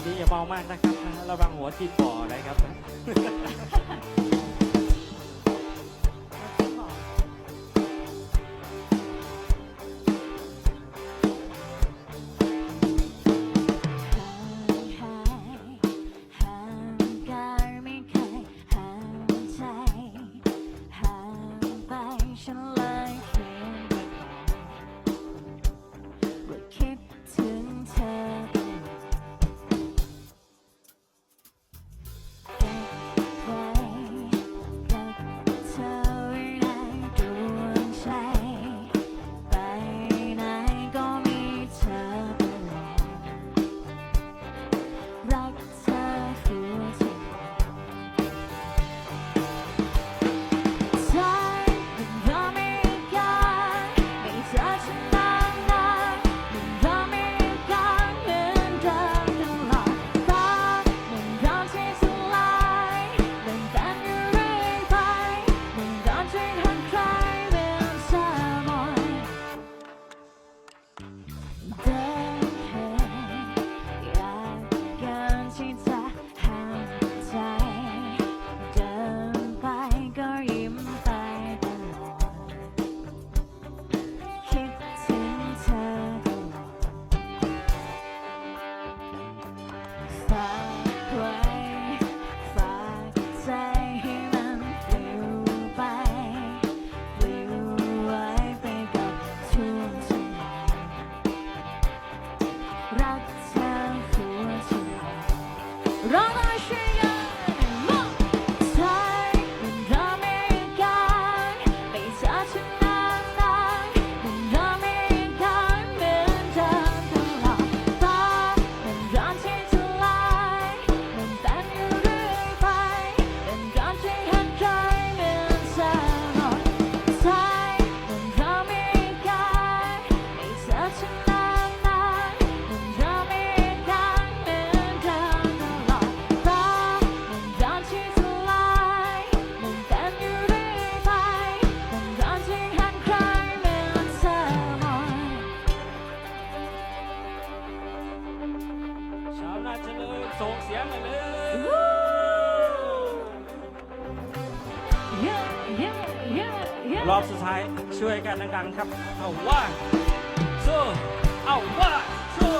ันนี้อย่าเมามากนะครับนะระวังหัวทิ่มบ่อนะครับ รอบสุดท้ายช่วยกันดังๆครับ เอาว่าสู้เอาว่าสู้